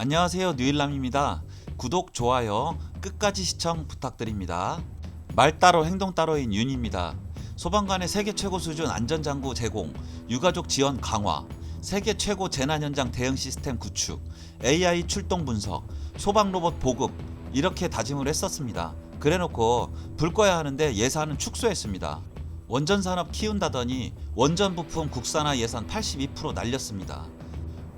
안녕하세요 뉴일남입니다. 구독, 좋아요, 끝까지 시청 부탁드립니다. 말 따로 행동 따로인 윤입니다. 소방관의 세계 최고 수준 안전장구 제공, 유가족 지원 강화, 세계 최고 재난 현장 대응 시스템 구축, AI 출동 분석, 소방 로봇 보급 이렇게 다짐을 했었습니다. 그래놓고 불 꺼야 하는데 예산은 축소했습니다. 원전 산업 키운다더니 원전 부품 국산화 예산 82% 날렸습니다.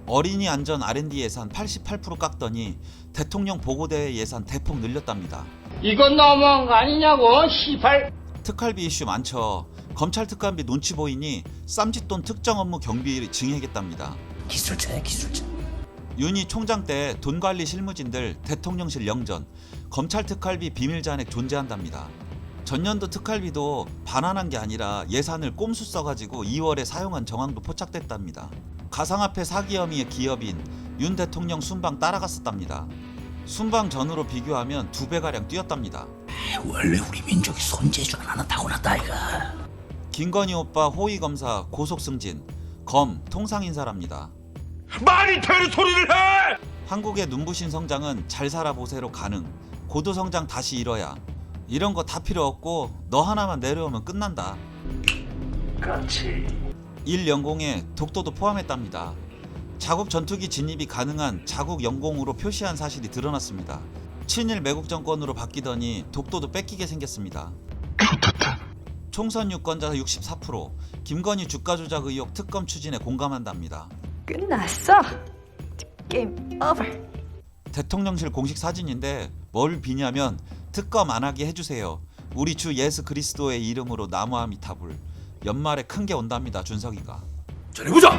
어린이 안전 R&D 예산 88% 깎더니 대통령 보고대회 예산 대폭 늘렸답니다. 이건 너무한 거 아니냐고, 시발. 특활비 이슈 많죠. 검찰 특활비 눈치 보이니 쌈짓돈 특정 업무 경비 증액했답니다. 기술자야 기술자 윤희 총장 때 돈 관리 실무진들 대통령실 영전, 검찰 특활비 비밀 잔액 존재한답니다. 전년도 특활비도 반환한 게 아니라 예산을 꼼수 써가지고 2월에 사용한 정황도 포착됐답니다. 가상화폐 사기 혐의의 기업인 윤 대통령 순방 따라갔었답니다. 순방 전으로 비교하면 두 배가량 뛰었답니다. 원래 우리 민족이 손재주가 하나 타고났다 이가. 김건희 오빠 호위 검사 고속 승진 검 통상 인사랍니다. 말이 되는 소리를 해! 한국의 눈부신 성장은 잘 살아보세로 가능. 고도 성장 다시 이뤄야. 이런 거 다 필요 없고 너 하나만 내려오면 끝난다. 같이 1연공에 독도도 포함했답니다. 자국 전투기 진입이 가능한 자국 연공으로 표시한 사실이 드러났습니다. 친일 매국 정권으로 바뀌더니 독도도 뺏기게 생겼습니다. 총선 유권자 64%, 김건희 주가 조작 의혹 특검 추진에 공감한답니다. 끝났어. 게임 오버. 대통령실 공식 사진인데 뭘 비냐면 특검 안 하게 해주세요. 우리 주 예수 그리스도의 이름으로 나무아미타불. 연말에 큰 게 온답니다. 준석이가. 전해보자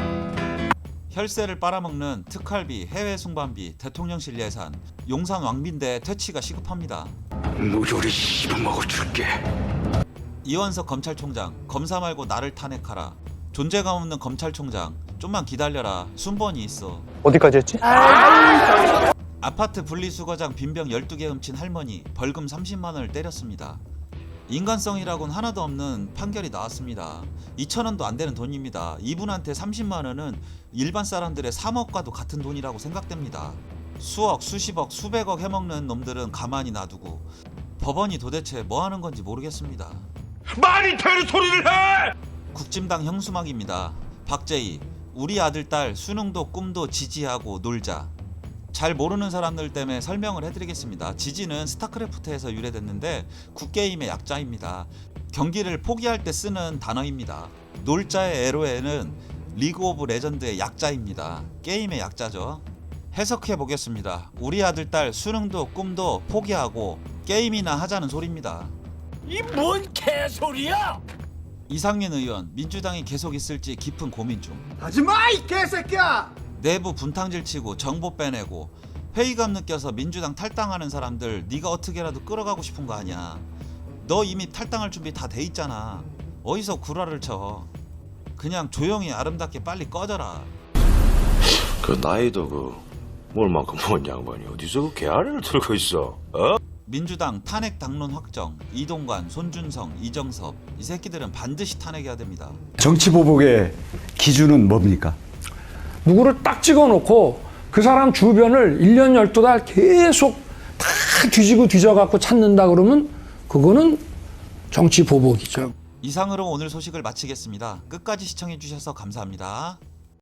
혈세를 빨아먹는 특활비, 해외 승반비, 대통령실 예산, 용산 왕빈대 퇴치가 시급합니다. 무조리 씹어먹어 줄게. 이원석 검찰총장, 검사 말고 나를 탄핵하라. 존재감 없는 검찰총장, 좀만 기다려라. 순번이 있어. 어디까지 했지? 아파트 분리수거장 빈병 12개 훔친 할머니 벌금 30만 원을 때렸습니다. 인간성이라고는 하나도 없는 판결이 나왔습니다. 2천 원도 안 되는 돈입니다. 이분한테 30만 원은 일반 사람들의 3억과도 같은 돈이라고 생각됩니다. 수억, 수십억, 수백억 해먹는 놈들은 가만히 놔두고 법원이 도대체 뭐 하는 건지 모르겠습니다. 말이 되는 소리를 해! 국진당 형수막입니다. 박재희, 우리 아들 딸 수능도 꿈도 지지하고 놀자. 잘 모르는 사람들 때문에 설명을 해드리겠습니다. 지지는 스타크래프트에서 유래됐는데 굿게임의 약자입니다. 경기를 포기할 때 쓰는 단어입니다. 놀자의 에로에는 리그 오브 레전드의 약자입니다. 게임의 약자죠. 해석해 보겠습니다. 우리 아들 딸 수능도 꿈도 포기하고 게임이나 하자는 소리입니다. 이 뭔 개소리야 이상민 의원 민주당이 계속 있을지 깊은 고민 중 하지마 이 개새끼야! 내부 분탕질 치고 정보 빼내고 회의감 느껴서 민주당 탈당하는 사람들 네가 어떻게라도 끌어가고 싶은 거 아니야. 너 이미 탈당할 준비 다 돼 있잖아. 어디서 구라를 쳐? 그냥 조용히 아름답게 빨리 꺼져라. 그 나이도 그 뭘 만큼 먼 양반이 어디서 그 개아리를 들고 있어? 어? 민주당 탄핵 당론 확정. 이동관 손준성 이정섭. 이 새끼들은 반드시 탄핵해야 됩니다. 정치 보복의 기준은 뭡니까? 누구를 딱 찍어 놓고 그 사람 주변을 1년 12달 계속 다 뒤지고 뒤져갖고 찾는다 그러면 그거는 정치 보복이죠. 이상으로 오늘 소식을 마치겠습니다 끝까지 시청해 주셔서 감사합니다